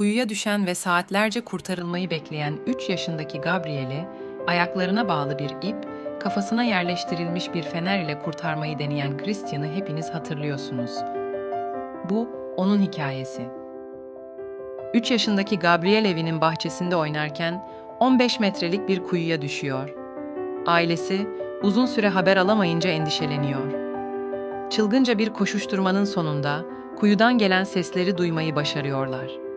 kuyuya düşen ve saatlerce kurtarılmayı bekleyen 3 yaşındaki Gabriel'i ayaklarına bağlı bir ip, kafasına yerleştirilmiş bir fener ile kurtarmayı deneyen Christian'ı hepiniz hatırlıyorsunuz. Bu onun hikayesi. 3 yaşındaki Gabriel evinin bahçesinde oynarken 15 metrelik bir kuyuya düşüyor. Ailesi uzun süre haber alamayınca endişeleniyor. Çılgınca bir koşuşturmanın sonunda kuyudan gelen sesleri duymayı başarıyorlar.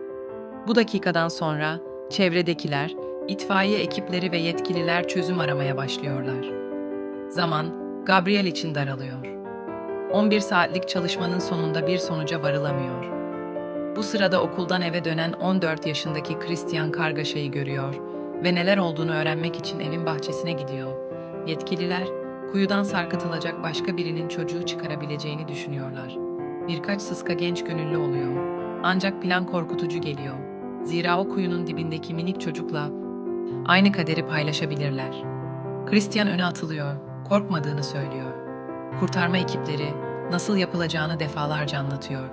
Bu dakikadan sonra çevredekiler, itfaiye ekipleri ve yetkililer çözüm aramaya başlıyorlar. Zaman Gabriel için daralıyor. 11 saatlik çalışmanın sonunda bir sonuca varılamıyor. Bu sırada okuldan eve dönen 14 yaşındaki Christian kargaşayı görüyor ve neler olduğunu öğrenmek için evin bahçesine gidiyor. Yetkililer, kuyudan sarkıtılacak başka birinin çocuğu çıkarabileceğini düşünüyorlar. Birkaç sıska genç gönüllü oluyor. Ancak plan korkutucu geliyor. Zira o kuyunun dibindeki minik çocukla aynı kaderi paylaşabilirler. Christian öne atılıyor, korkmadığını söylüyor. Kurtarma ekipleri nasıl yapılacağını defalarca anlatıyor.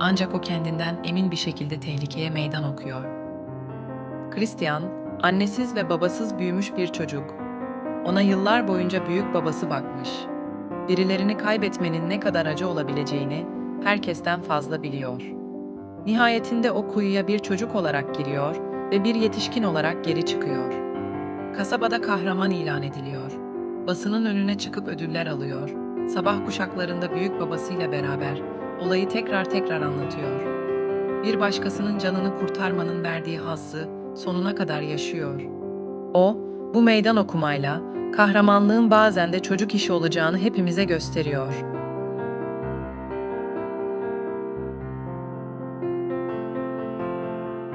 Ancak o kendinden emin bir şekilde tehlikeye meydan okuyor. Christian, annesiz ve babasız büyümüş bir çocuk. Ona yıllar boyunca büyük babası bakmış. Birilerini kaybetmenin ne kadar acı olabileceğini herkesten fazla biliyor. Nihayetinde o kuyuya bir çocuk olarak giriyor ve bir yetişkin olarak geri çıkıyor. Kasabada kahraman ilan ediliyor. Basının önüne çıkıp ödüller alıyor. Sabah kuşaklarında büyük babasıyla beraber olayı tekrar tekrar anlatıyor. Bir başkasının canını kurtarmanın verdiği hazzı sonuna kadar yaşıyor. O, bu meydan okumayla kahramanlığın bazen de çocuk işi olacağını hepimize gösteriyor.